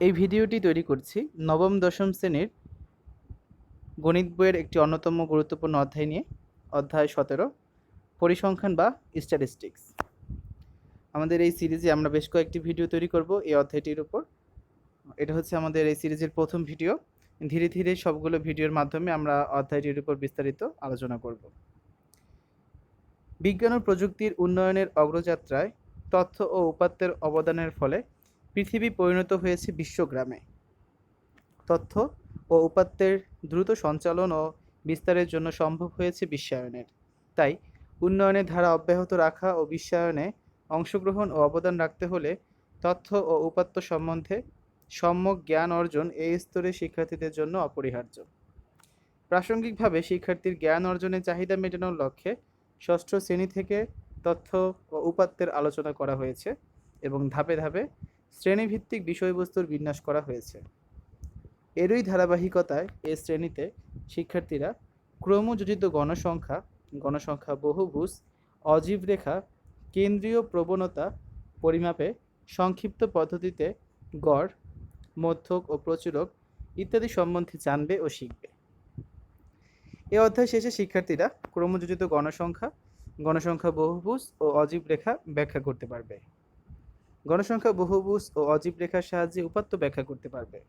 এই ভিডিওটি তৈরি করছি নবম দশম শ্রেণির গণিত বইয়ের একটি অন্যতম গুরুত্বপূর্ণ অধ্যায় নিয়ে, অধ্যায় সতেরো, পরিসংখ্যান বা স্ট্যাটিস্টিক্স আমাদের এই সিরিজে আমরা বেশ কয়েকটি ভিডিও তৈরি করব এই অধ্যায়টির উপর। এটা হচ্ছে আমাদের এই সিরিজের প্রথম ভিডিও। ধীরে ধীরে সবগুলো ভিডিওর মাধ্যমে আমরা অধ্যায়টির উপর বিস্তারিত আলোচনা করব। বিজ্ঞান ও প্রযুক্তির উন্নয়নের অগ্রযাত্রায় তথ্য ও উপাত্তের অবদানের ফলে পৃথিবী পরিণত হয়েছে বিশ্বগ্রামে। তথ্য ও উপাত্তের দ্রুত সঞ্চালন ও বিস্তারের জন্য সম্ভব হয়েছে বিশ্বায়নের। তাই উন্নয়নের ধারা অব্যাহত রাখা ও বিশ্বায়নে অংশগ্রহণ ও অবদান রাখতে হলে তথ্য ও উপাত্ত সম্বন্ধে সম্যক জ্ঞান অর্জন এই স্তরে শিক্ষার্থীদের জন্য অপরিহার্য। প্রাসঙ্গিকভাবে শিক্ষার্থীর জ্ঞান অর্জনের চাহিদা মেটানোর লক্ষ্যে ষষ্ঠ শ্রেণি থেকে তথ্য ও উপাত্তের আলোচনা করা হয়েছে এবং ধাপে ধাপে শ্রেণীভিত্তিক বিষয়বস্তুর বিন্যাস করা হয়েছে। এরই ধারাবাহিকতায় এ শ্রেণীতে শিক্ষার্থীরা ক্রমযোজিত গণসংখ্যা গণসংখ্যা বহুভুজ, অজীব রেখা, কেন্দ্রীয় প্রবণতা পরিমাপে সংক্ষিপ্ত পদ্ধতিতে গড়, মধ্যক ও প্রচুরক ইত্যাদি সম্বন্ধে জানবে ও শিখবে। এ অধ্যায় শেষে শিক্ষার্থীরা ক্রমযোজিত গণসংখ্যা গণসংখ্যা বহুভুজ ও অজীব রেখা ব্যাখ্যা করতে পারবে। গণসংখ্যা বহুভুজ ও অজীব রেখার সাহায্যে উপাত্ত ব্যাখ্যা করতে পারবে।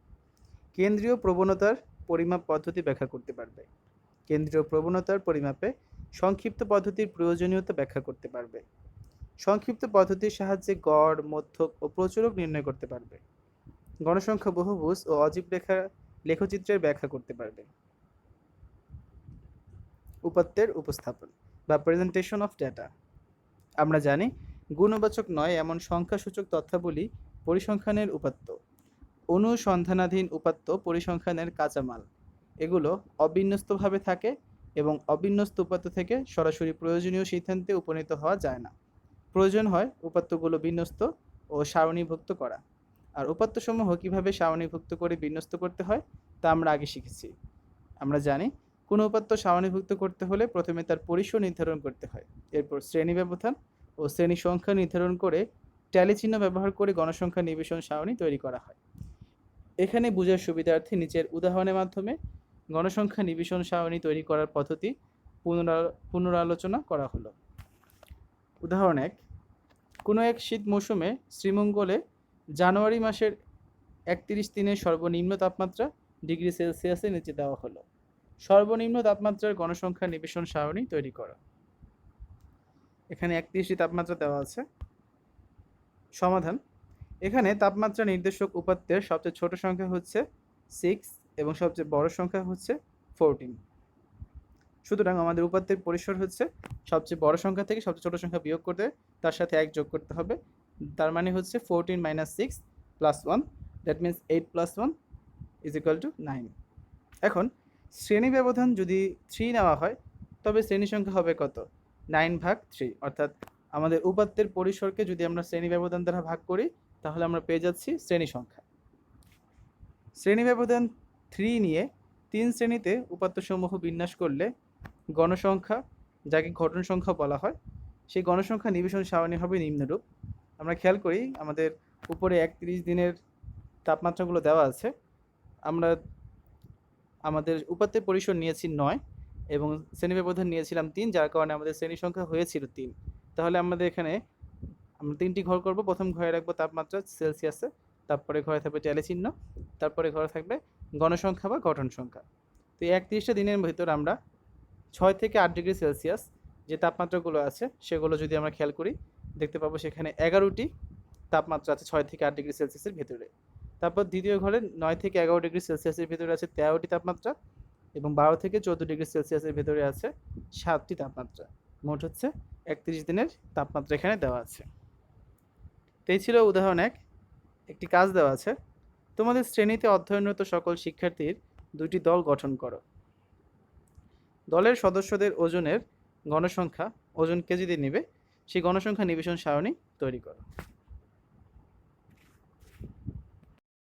কেন্দ্রীয় প্রবণতার পরিমাপ পদ্ধতি ব্যাখ্যা করতে পারবে। কেন্দ্রীয় প্রবণতার পরিমাপে সংক্ষিপ্ত পদ্ধতির প্রয়োজনীয়তা ব্যাখ্যা করতে পারবে। সংক্ষিপ্ত পদ্ধতির সাহায্যে গড়, মধ্যক ও প্রচুরক নির্ণয় করতে পারবে। গণসংখ্যা বহুভুজ ও অজীব রেখা লেখচিত্রের ব্যাখ্যা করতে পারবে। উপাত্তের উপস্থাপন বা প্রেজেন্টেশন অফ ডেটা আমরা জানি গুণবাচক নয়, এমন সংখ্যাসূচক তথ্যাবলী পরিসংখ্যানের উপাত্ত। অনুসন্ধানাধীন উপাত্ত পরিসংখ্যানের কাঁচামাল। এগুলো অবিন্যস্তভাবে থাকে এবং অবিন্যস্ত উপাত্ত থেকে সরাসরি প্রয়োজনীয় সিদ্ধান্তে উপনীত হওয়া যায় না। প্রয়োজন হয় উপাত্তগুলো বিন্যস্ত ও সারণীভুক্ত করা। আর উপাত্তসমূহ কীভাবে সারণীভুক্ত করে বিন্যস্ত করতে হয়, তা আমরা আগে শিখেছি। আমরা জানি, কোনো উপাত্ত সারণীভুক্ত করতে হলে প্রথমে তার পরিসর নির্ধারণ করতে হয়। এরপর শ্রেণি ব্যবধান ও শ্রেণি সংখ্যা নির্ধারণ করে ট্যালি চিহ্ন ব্যবহার করে গণসংখ্যা নিবেশন সারণী তৈরি করা হয়। এখানে বোঝার সুবিধার্থে নিচের উদাহরণের মাধ্যমে গণসংখ্যা নিবেশন সারণী তৈরি করার পদ্ধতি পুনরা, পুনরালোচনা করা হলো। উদাহরণ এক, কোনো এক শীত মৌসুমে শ্রীমঙ্গলে জানুয়ারি মাসের একত্রিশ দিনের সর্বনিম্ন তাপমাত্রা ডিগ্রি সেলসিয়াসের নিচে দেওয়া হলো। সর্বনিম্ন তাপমাত্রার গণসংখ্যা নিবেশন সারণী তৈরি করা। এখানে একত্রিশটি তাপমাত্রা দেওয়া আছে। সমাধান। এখানে তাপমাত্রা নির্দেশক উপাত্তের সবচেয়ে ছোট সংখ্যা হচ্ছে সিক্স এবং সবচেয়ে বড় সংখ্যা হচ্ছে ফোরটিন সুতরাং আমাদের উপাত্তের পরিসর হচ্ছে সবচেয়ে বড় সংখ্যা থেকে সবচেয়ে ছোট সংখ্যা বিয়োগ করতে তার সাথে এক যোগ করতে হবে। তার মানে হচ্ছে fourteen minus six plus one that means eight plus one is equal to nine এখন, শ্রেণি ব্যবধান যদি থ্রি নেওয়া হয়, তবে শ্রেণি সংখ্যা হবে কত? নাইন ভাগ থ্রি, অর্থাৎ আমাদের উপাত্তের পরিসরকে যদি আমরা শ্রেণি ব্যবধান দ্বারা ভাগ করি, তাহলে আমরা পেয়ে যাচ্ছি শ্রেণি সংখ্যা। শ্রেণি ব্যবধান থ্রি নিয়ে তিন শ্রেণীতে উপাত্তসমূহ বিন্যাস করলে গণসংখ্যা, যাকে ঘটন সংখ্যা বলা হয়, সেই গণসংখ্যা নিবেশন সারণী হবে নিম্নরূপ। আমরা খেয়াল করি, আমাদের উপরে একত্রিশ দিনের তাপমাত্রাগুলো দেওয়া আছে। আমরা, আমাদের উপাত্তের পরিসর নিয়েছি নয় এবং শ্রেণি ব্যবধান নিয়েছিলাম তিন, যার কারণে আমাদের শ্রেণি সংখ্যা হয়েছিল তিন। তাহলে আমাদের এখানে আমরা তিনটি ঘর করব। প্রথম ঘরে রাখব তাপমাত্রা সেলসিয়াসে, তারপরে ঘরে থাকবে ট্যালি চিহ্ন তারপরে ঘরে থাকবে গণসংখ্যা বা গঠন সংখ্যা। তো এই একত্রিশটা দিনের ভিতর আমরা ছয় থেকে আট ডিগ্রি সেলসিয়াস যে তাপমাত্রাগুলো আছে, সেগুলো যদি আমরা খেয়াল করি, দেখতে পাবো সেখানে এগারোটি তাপমাত্রা আছে ছয় থেকে আট ডিগ্রি সেলসিয়াসের ভিতরে। তারপর দ্বিতীয় ঘরে নয় থেকে এগারো ডিগ্রি সেলসিয়াসের ভিতরে আছে তেরোটি তাপমাত্রা এবং বারো থেকে চোদ্দ ডিগ্রি সেলসিয়াসের ভেতরে আছে সাতটি তাপমাত্রা। মোট হচ্ছে একত্রিশ দিনের তাপমাত্রা এখানে দেওয়া আছে। তো এই ছিল উদাহরণ এক। একটি কাজ দেওয়া আছে। তোমাদের শ্রেণীতে অধ্যয়নরত সকল শিক্ষার্থীর দুটি দল গঠন করো। দলের সদস্যদের ওজনের গণসংখ্যা, ওজন কেজিতে নেবে। সেই গণসংখ্যা নিবেশন সারণী তৈরি করো।